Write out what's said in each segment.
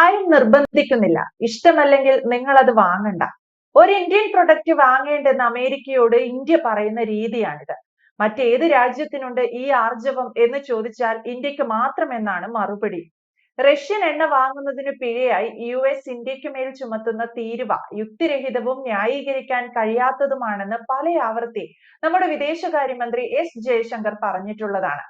ആരും നിർബന്ധിക്കുന്നില്ല. ഇഷ്ടമല്ലെങ്കിൽ നിങ്ങൾ അത് വാങ്ങണ്ട. ഒരു ഇന്ത്യൻ പ്രൊഡക്റ്റ് വാങ്ങേണ്ടെന്ന് അമേരിക്കയോട് ഇന്ത്യ പറയുന്ന രീതിയാണിത്. മറ്റേത് രാജ്യത്തിനുണ്ട് ഈ ആർജവം എന്ന് ചോദിച്ചാൽ ഇന്ത്യയ്ക്ക് മാത്രം എന്നാണ് മറുപടി. റഷ്യൻ എണ്ണ വാങ്ങുന്നതിന് പിഴയായി യു എസ് ഇന്ത്യയ്ക്ക് മേൽ ചുമത്തുന്ന തീരുവ യുക്തിരഹിതവും ന്യായീകരിക്കാൻ കഴിയാത്തതുമാണെന്ന് പല ആവർത്തി നമ്മുടെ വിദേശകാര്യമന്ത്രി എസ് ജയശങ്കർ പറഞ്ഞിട്ടുള്ളതാണ്.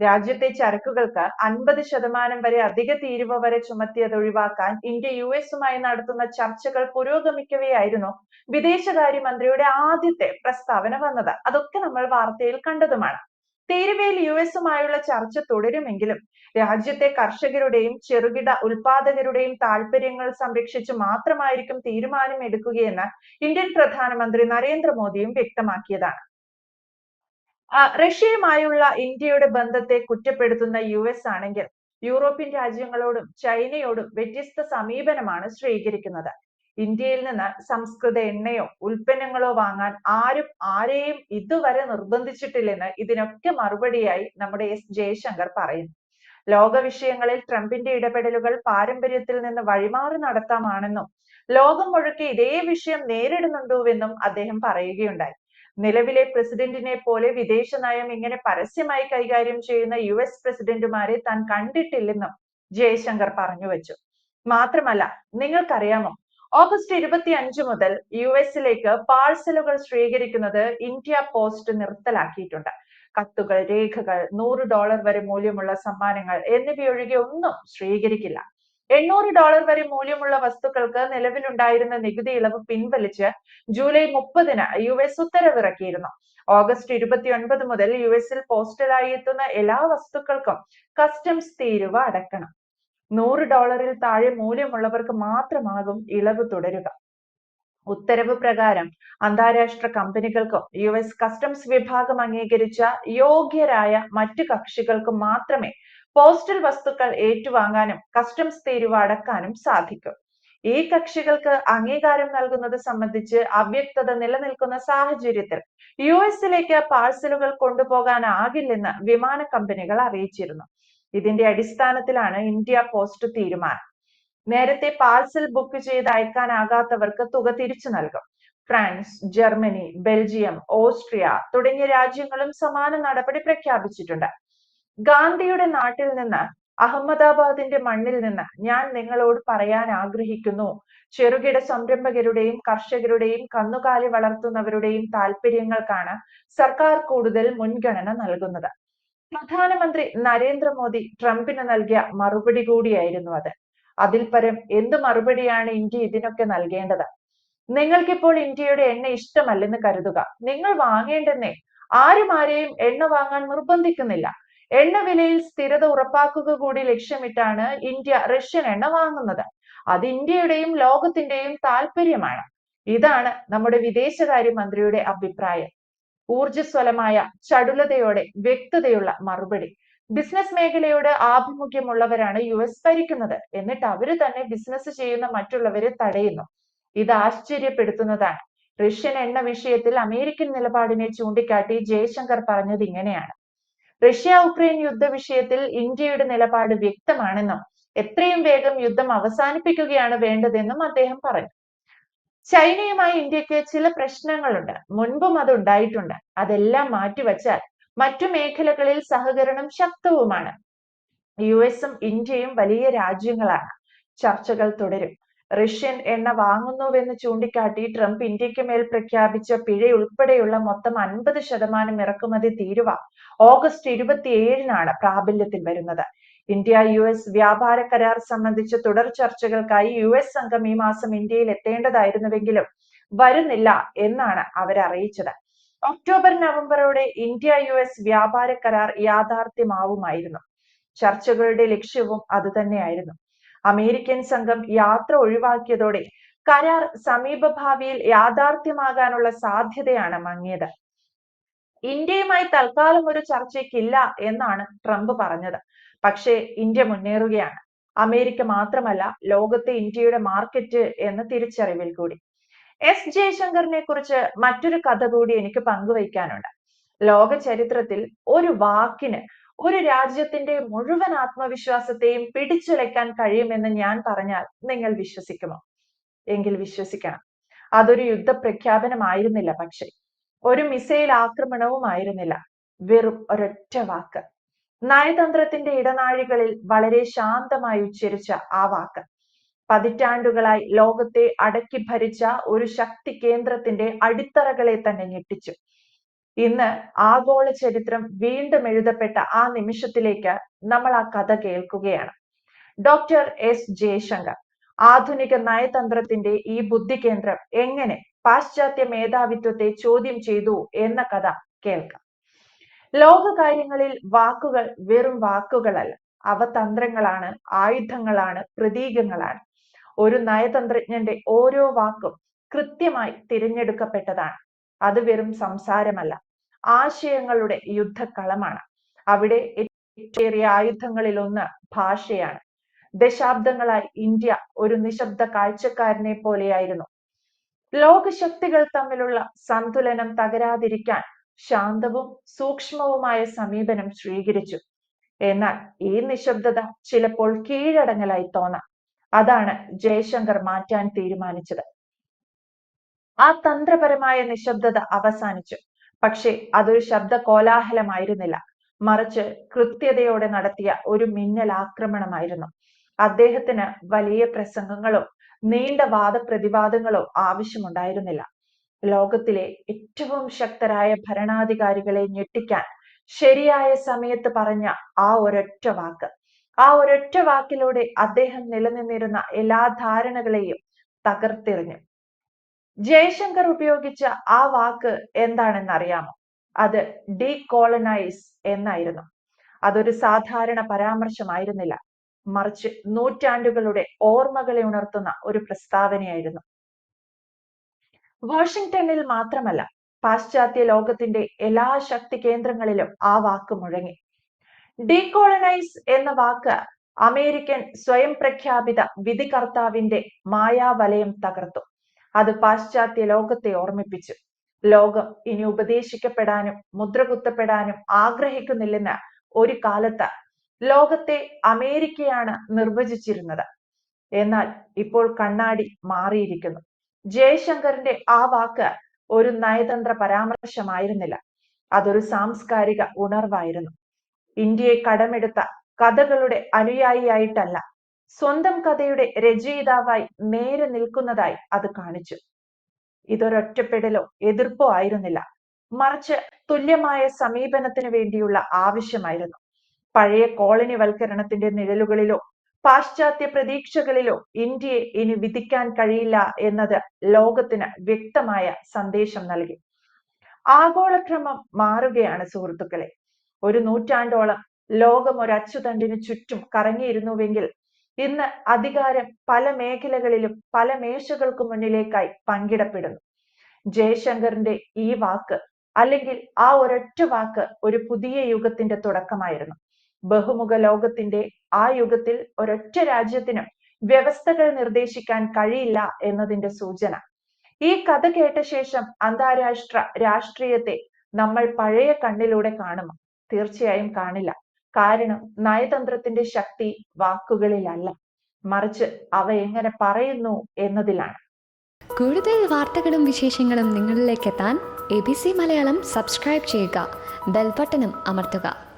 രാജ്യത്തെ ചരക്കുകൾക്ക് അൻപത് ശതമാനം വരെ അധിക തീരുവ വരെ ചുമത്തിയത് ഒഴിവാക്കാൻ ഇന്ത്യ യു എസുമായി നടത്തുന്ന ചർച്ചകൾ പുരോഗമിക്കവെയായിരുന്നു വിദേശകാര്യമന്ത്രിയുടെ ആദ്യത്തെ പ്രസ്താവന വന്നത്. അതൊക്കെ നമ്മൾ വാർത്തയിൽ കണ്ടതുമാണ്. തീരുവയിൽ യു എസുമായുള്ള ചർച്ച തുടരുമെങ്കിലും രാജ്യത്തെ കർഷകരുടെയും ചെറുകിട ഉൽപാദകരുടെയും താൽപര്യങ്ങൾ സംരക്ഷിച്ച് മാത്രമായിരിക്കും തീരുമാനം എടുക്കുകയെന്ന് ഇന്ത്യൻ പ്രധാനമന്ത്രി നരേന്ദ്രമോദിയും വ്യക്തമാക്കിയതാണ്. റഷ്യയുമായുള്ള ഇന്ത്യയുടെ ബന്ധത്തെ കുറ്റപ്പെടുത്തുന്ന യു എസ് ആണെങ്കിൽ യൂറോപ്യൻ രാജ്യങ്ങളോടും ചൈനയോടും വ്യത്യസ്ത സമീപനമാണ് സ്വീകരിക്കുന്നത്. ഇന്ത്യയിൽ നിന്ന് സംസ്കൃത എണ്ണയോ ഉൽപ്പന്നങ്ങളോ വാങ്ങാൻ ആരും ആരെയും ഇതുവരെ നിർബന്ധിച്ചിട്ടില്ലെന്ന് ഇതിനൊക്കെ മറുപടിയായി നമ്മുടെ എസ് ജയശങ്കർ പറയുന്നു. ലോക വിഷയങ്ങളിൽ ട്രംപിന്റെ ഇടപെടലുകൾ പാരമ്പര്യത്തിൽ നിന്ന് വഴിമാറി നടത്താമാണെന്നും ലോകം മുഴുക്കെ ഇതേ വിഷയം നേരിടുന്നുണ്ടോവെന്നും അദ്ദേഹം പറയുകയുണ്ടായി. നിലവിലെ പ്രസിഡന്റിനെ പോലെ വിദേശ നയം ഇങ്ങനെ പരസ്യമായി കൈകാര്യം ചെയ്യുന്ന യു എസ് പ്രസിഡന്റുമാരെ താൻ കണ്ടിട്ടില്ലെന്നും ജയശങ്കർ പറഞ്ഞു വെച്ചു. മാത്രമല്ല നിങ്ങൾക്കറിയാമോ ഓഗസ്റ്റ് ഇരുപത്തി അഞ്ച് മുതൽ യു എസിലേക്ക് പാഴ്സലുകൾ സ്വീകരിക്കുന്നത് ഇന്ത്യ പോസ്റ്റ് നിർത്തലാക്കിയിട്ടുണ്ട്. കത്തുകൾ രേഖകൾ നൂറ് ഡോളർ വരെ മൂല്യമുള്ള സമ്മാനങ്ങൾ എന്നിവയൊഴികെ ഒന്നും സ്വീകരിക്കില്ല. എണ്ണൂറ് ഡോളർ വരെ മൂല്യമുള്ള വസ്തുക്കൾക്ക് നിലവിലുണ്ടായിരുന്ന നികുതി ഇളവ് പിൻവലിച്ച് ജൂലൈ മുപ്പതിന് യു എസ് ഉത്തരവിറക്കിയിരുന്നു. ഓഗസ്റ്റ് ഇരുപത്തിയൊൻപത് മുതൽ യു എസിൽ പോസ്റ്റലായി എത്തുന്ന എല്ലാ വസ്തുക്കൾക്കും കസ്റ്റംസ് തീരുവ അടക്കണം. നൂറ് ഡോളറിൽ താഴെ മൂല്യമുള്ളവർക്ക് മാത്രമാകും ഇളവ് തുടരുക. ഉത്തരവ് പ്രകാരം അന്താരാഷ്ട്ര കമ്പനികൾക്കും യു എസ് കസ്റ്റംസ് വിഭാഗം അംഗീകരിച്ച യോഗ്യരായ മറ്റു കക്ഷികൾക്കും മാത്രമേ പോസ്റ്റൽ വസ്തുക്കൾ ഏറ്റുവാങ്ങാനും കസ്റ്റംസ് തീരുവ അടക്കാനും സാധിക്കും. ഈ കക്ഷികൾക്ക് അംഗീകാരം നൽകുന്നത് സംബന്ധിച്ച് അവ്യക്തത നിലനിൽക്കുന്ന സാഹചര്യത്തിൽ യു എസിലേക്ക് പാഴ്സലുകൾ കൊണ്ടുപോകാനാകില്ലെന്ന് വിമാന കമ്പനികൾ അറിയിച്ചിരുന്നു. ഇതിന്റെ അടിസ്ഥാനത്തിലാണ് ഇന്ത്യ പോസ്റ്റ് തീരുമാനം. നേരത്തെ പാഴ്സൽ ബുക്ക് ചെയ്ത് അയക്കാനാകാത്തവർക്ക് തുക തിരിച്ചു നൽകും. ഫ്രാൻസ് ജർമ്മനി ബെൽജിയം ഓസ്ട്രിയ തുടങ്ങിയ രാജ്യങ്ങളും സമാന നടപടി പ്രഖ്യാപിച്ചിട്ടുണ്ട്. ഗാന്ധിയുടെ നാട്ടിൽ നിന്ന് അഹമ്മദാബാദിന്റെ മണ്ണിൽ നിന്ന് ഞാൻ നിങ്ങളോട് പറയാൻ ആഗ്രഹിക്കുന്നു. ചെറുകിട സംരംഭകരുടെയും കർഷകരുടെയും കന്നുകാലി വളർത്തുന്നവരുടെയും താല്പര്യങ്ങൾക്കാണ് സർക്കാർ കൂടുതൽ മുൻഗണന നൽകുന്നത്. പ്രധാനമന്ത്രി നരേന്ദ്രമോദി ട്രംപിന് നൽകിയ മറുപടി കൂടിയായിരുന്നു അത്. അതിൽ പരം എന്ത് മറുപടിയാണ് ഇന്ത്യ ഇതിനൊക്കെ നൽകേണ്ടത്? നിങ്ങൾക്കിപ്പോൾ ഇന്ത്യയുടെ എണ്ണ ഇഷ്ടമല്ലെന്ന് കരുതുക. നിങ്ങൾ വാങ്ങേണ്ടെന്നേ ആരും ആരെയും എണ്ണ വാങ്ങാൻ നിർബന്ധിക്കുന്നില്ല. എണ്ണ വിലയിൽ സ്ഥിരത ഉറപ്പാക്കുക കൂടി ലക്ഷ്യമിട്ടാണ് ഇന്ത്യ റഷ്യൻ എണ്ണ വാങ്ങുന്നത്. അത് ഇന്ത്യയുടെയും ലോകത്തിന്റെയും താല്പര്യമാണ് ഇതാണ് നമ്മുടെ വിദേശകാര്യമന്ത്രിയുടെ അഭിപ്രായം. ഊർജസ്വലമായ ചടുലതയോടെ വ്യക്തതയുള്ള മറുപടി. ബിസിനസ് മേഖലയോട് ആഭിമുഖ്യമുള്ളവരാണ് യു എസ് ഭരിക്കുന്നത്. എന്നിട്ട് അവർ തന്നെ ബിസിനസ് ചെയ്യുന്ന മറ്റുള്ളവരെ തടയുന്നു. ഇത് ആശ്ചര്യപ്പെടുത്തുന്നതാണ്. റഷ്യൻ എണ്ണ വിഷയത്തിൽ അമേരിക്കൻ നിലപാടിനെ ചൂണ്ടിക്കാട്ടി ജയശങ്കർ പറഞ്ഞത് ഇങ്ങനെയാണ്. റഷ്യ ഉക്രൈൻ യുദ്ധ വിഷയത്തിൽ ഇന്ത്യയുടെ നിലപാട് വ്യക്തമാണെന്നും എത്രയും വേഗം യുദ്ധം അവസാനിപ്പിക്കുകയാണ് വേണ്ടതെന്നും അദ്ദേഹം പറഞ്ഞു. ചൈനയുമായി ഇന്ത്യയ്ക്ക് ചില പ്രശ്നങ്ങളുണ്ട്. മുൻപും അത് ഉണ്ടായിട്ടുണ്ട് അതെല്ലാം മാറ്റിവച്ചാൽ മറ്റു മേഖലകളിൽ സഹകരണം ശക്തവുമാണ്. യു എസും ഇന്ത്യയും വലിയ രാജ്യങ്ങളാണ്. ചർച്ചകൾ തുടരും. റഷ്യൻ എണ്ണ വാങ്ങുന്നുവെന്ന് ചൂണ്ടിക്കാട്ടി ട്രംപ് ഇന്ത്യയ്ക്ക് മേൽ പ്രഖ്യാപിച്ച പിഴയുൾപ്പെടെയുള്ള മൊത്തം അൻപത് ശതമാനം ഇറക്കുമതി തീരുവ ഓഗസ്റ്റ് ഇരുപത്തിയേഴിനാണ് പ്രാബല്യത്തിൽ വരുന്നത്. ഇന്ത്യ യു എസ് വ്യാപാര കരാർ സംബന്ധിച്ച തുടർ ചർച്ചകൾക്കായി യു എസ് സംഘം ഈ മാസം ഇന്ത്യയിൽ എത്തേണ്ടതായിരുന്നുവെങ്കിലും വരുന്നില്ല എന്നാണ് അവർ അറിയിച്ചത് ഒക്ടോബർ നവംബറോടെ ഇന്ത്യ യു എസ് വ്യാപാര കരാർ യാഥാർത്ഥ്യമാവുമായിരുന്നു. ചർച്ചകളുടെ ലക്ഷ്യവും അതുതന്നെയായിരുന്നു. അമേരിക്കൻ സംഘം യാത്ര ഒഴിവാക്കിയതോടെ കരാർ സമീപഭാവിയിൽ യാഥാർത്ഥ്യമാകാനുള്ള സാധ്യതയാണ് മങ്ങിയത്. ഇന്ത്യയുമായി തൽക്കാലം ഒരു ചർച്ചയ്ക്കില്ല എന്നാണ് ട്രംപ് പറഞ്ഞത്. പക്ഷേ ഇന്ത്യ മുന്നേറുകയാണ്. അമേരിക്ക മാത്രമല്ല ലോകത്തെ ഇന്ത്യയുടെ മാർക്കറ്റ് എന്ന തിരിച്ചറിവിൽ കൂടി. എസ് ജയശങ്കറിനെ കുറിച്ച് മറ്റൊരു കഥ കൂടി എനിക്ക് പങ്കുവയ്ക്കാനുണ്ട്. ലോക ചരിത്രത്തിൽ ഒരു വാക്കിന് ഒരു രാജ്യത്തിന്റെ മുഴുവൻ ആത്മവിശ്വാസത്തെയും പിടിച്ചുലയ്ക്കാൻ കഴിയുമെന്ന് ഞാൻ പറഞ്ഞാൽ നിങ്ങൾ വിശ്വസിക്കുമോ? എങ്കിൽ വിശ്വസിക്കണം. അതൊരു യുദ്ധ പ്രഖ്യാപനമായിരുന്നില്ല പക്ഷേ. ഒരു മിസൈൽ ആക്രമണവുമായിരുന്നില്ല വെറും ഒരൊറ്റ വാക്ക്. നയതന്ത്രത്തിന്റെ ഇടനാഴികളിൽ വളരെ ശാന്തമായി ഉച്ചരിച്ച ആ വാക്ക്. പതിറ്റാണ്ടുകളായി ലോകത്തെ അടക്കി ഭരിച്ച ഒരു ശക്തി കേന്ദ്രത്തിന്റെ അടിത്തറകളെ തന്നെ ഞെട്ടിച്ചു. ഇന്ന് ആഗോള ചരിത്രം വീണ്ടും എഴുതപ്പെട്ട ആ നിമിഷത്തിലേക്ക് നമ്മൾ ആ കഥ കേൾക്കുകയാണ്. ഡോക്ടർ എസ് ജയശങ്കർ ആധുനിക നയതന്ത്രത്തിന്റെ ഈ ബുദ്ധി കേന്ദ്രം എങ്ങനെ പാശ്ചാത്യ മേധാവിത്വത്തെ ചോദ്യം ചെയ്തു എന്ന കഥ കേൾക്കാം. ലോകകാര്യങ്ങളിൽ വാക്കുകൾ വെറും വാക്കുകളല്ല അവ തന്ത്രങ്ങളാണ് ആയുധങ്ങളാണ് പ്രതീകങ്ങളാണ്. ഒരു നയതന്ത്രജ്ഞന്റെ ഓരോ വാക്കും കൃത്യമായി തിരഞ്ഞെടുക്കപ്പെട്ടതാണ്. അത് വെറും സംസാരമല്ല. ആശയങ്ങളുടെ യുദ്ധക്കളമാണ്. അവിടെ ഏറ്റേറിയ ആയുധങ്ങളിൽ ഒന്ന് ഭാഷയാണ്. ദശാബ്ദങ്ങളായി ഇന്ത്യ ഒരു നിശബ്ദ കാഴ്ചക്കാരനെ പോലെയായിരുന്നു. ലോകശക്തികൾ തമ്മിലുള്ള സന്തുലനം തകരാതിരിക്കാൻ ശാന്തവും സൂക്ഷ്മവുമായ സമീപനം സ്വീകരിച്ചു. എന്നാൽ ഈ നിശബ്ദത ചിലപ്പോൾ കീഴടങ്ങലായി തോന്നാം. അതാണ് ജയശങ്കർ മാറ്റാൻ തീരുമാനിച്ചത്. ആ തന്ത്രപരമായ നിശബ്ദത അവസാനിച്ചു. പക്ഷേ അതൊരു ശബ്ദ കോലാഹലമായിരുന്നില്ല മറിച്ച് കൃത്യതയോടെ നടത്തിയ ഒരു മിന്നൽ ആക്രമണമായിരുന്നു അദ്ദേഹത്തിന് വലിയ പ്രസംഗങ്ങളോ നീണ്ട വാദപ്രതിവാദങ്ങളോ ആവശ്യമുണ്ടായിരുന്നില്ല. ലോകത്തിലെ ഏറ്റവും ശക്തരായ ഭരണാധികാരികളെ ഞെട്ടിക്കാൻ ശരിയായ സമയത്ത് പറഞ്ഞ ആ ഒരൊറ്റ വാക്ക് ആ ഒരൊറ്റ വാക്കിലൂടെ അദ്ദേഹം നിലനിന്നിരുന്ന എല്ലാ ധാരണകളെയും തകർത്തെറിഞ്ഞു. ജയശങ്കർ ഉപയോഗിച്ച ആ വാക്ക് എന്താണെന്ന് അറിയാമോ അത് ഡീകോളനൈസ് എന്നായിരുന്നു. അതൊരു സാധാരണ പരാമർശമായിരുന്നില്ല. മറിച്ച് നൂറ്റാണ്ടുകളുടെ ഓർമ്മകളെ ഉണർത്തുന്ന ഒരു പ്രസ്താവനയായിരുന്നു. വാഷിംഗ്ടണിൽ മാത്രമല്ല പാശ്ചാത്യ ലോകത്തിന്റെ എല്ലാ ശക്തി കേന്ദ്രങ്ങളിലും ആ വാക്ക് മുഴങ്ങി. ഡീകോളനൈസ് എന്ന വാക്ക് അമേരിക്കൻ സ്വയം പ്രഖ്യാപിത വിധികർത്താവിന്റെ മായാവലയം തകർത്തു. അത് പാശ്ചാത്യ ലോകത്തെ ഓർമ്മിപ്പിച്ചു. ലോകം ഇനി ഉപദേശിക്കപ്പെടാനും മുദ്രകുത്തപ്പെടാനും ആഗ്രഹിക്കുന്നില്ലെന്ന് ഒരു കാലത്ത് ലോകത്തെ അമേരിക്കയാണ് നിർവചിച്ചിരുന്നത്. എന്നാൽ ഇപ്പോൾ കണ്ണാടി മാറിയിരിക്കുന്നു. ജയശങ്കറിന്റെ ആ വാക്ക് ഒരു നയതന്ത്ര പരാമർശമായിരുന്നില്ല. അതൊരു സാംസ്കാരിക ഉണർവായിരുന്നു. ഇന്ത്യയെ കടമെടുത്ത കഥകളുടെ അനുയായിയായിട്ടല്ല സ്വന്തം കഥയുടെ രചയിതാവായി നേരെ നിൽക്കുന്നതായി അത് കാണിച്ചു. ഇതൊരൊറ്റപ്പെടലോ എതിർപ്പോ ആയിരുന്നില്ല. മറിച്ച് തുല്യമായ സമീപനത്തിന് വേണ്ടിയുള്ള ആവശ്യമായിരുന്നു. പഴയ കോളനിവൽക്കരണത്തിന്റെ നിഴലുകളിലോ പാശ്ചാത്യ പ്രതീക്ഷകളിലോ ഇന്ത്യയെ ഇനി വിധിക്കാൻ കഴിയില്ല എന്നത് ലോകത്തിന് വ്യക്തമായ സന്ദേശം നൽകി. ആഗോളക്രമം മാറുകയാണ് സുഹൃത്തുക്കളെ. ഒരു നൂറ്റാണ്ടോളം ലോകം ഒരു അച്ചുതണ്ടിന് ചുറ്റും കറങ്ങിയിരുന്നുവെങ്കിൽ ഇന്ന് അധികാരം പല മേഖലകളിലും പല മേശകൾക്ക് മുന്നിലേക്കായി പങ്കിടപ്പെടുന്നു. ജയശങ്കറിന്റെ ഈ വാക്ക് അല്ലെങ്കിൽ ആ ഒരൊറ്റ വാക്ക് ഒരു പുതിയ യുഗത്തിന്റെ തുടക്കമായിരുന്നു. ബഹുമുഖ ലോകത്തിന്റെ ആ യുഗത്തിൽ ഒരൊറ്റ രാജ്യത്തിനും വ്യവസ്ഥകൾ നിർദ്ദേശിക്കാൻ കഴിയില്ല എന്നതിന്റെ സൂചന. ഈ കഥ കേട്ട ശേഷം അന്താരാഷ്ട്ര രാഷ്ട്രീയത്തെ നമ്മൾ പഴയ കണ്ണിലൂടെ കാണുമോ? തീർച്ചയായും കാണില്ല. കാരണം നയതന്ത്രത്തിന്റെ ശക്തി വാക്കുകളിലല്ല. മറിച്ച് അവ എങ്ങനെ പറയുന്നു എന്നതിലാണ്. കൂടുതൽ വാർത്തകളും വിശേഷങ്ങളും നിങ്ങളിലേക്ക് എത്താൻ A B C Malayalam subscribe ചെയ്യുക. ബെൽബട്ടനും അമർത്തുക.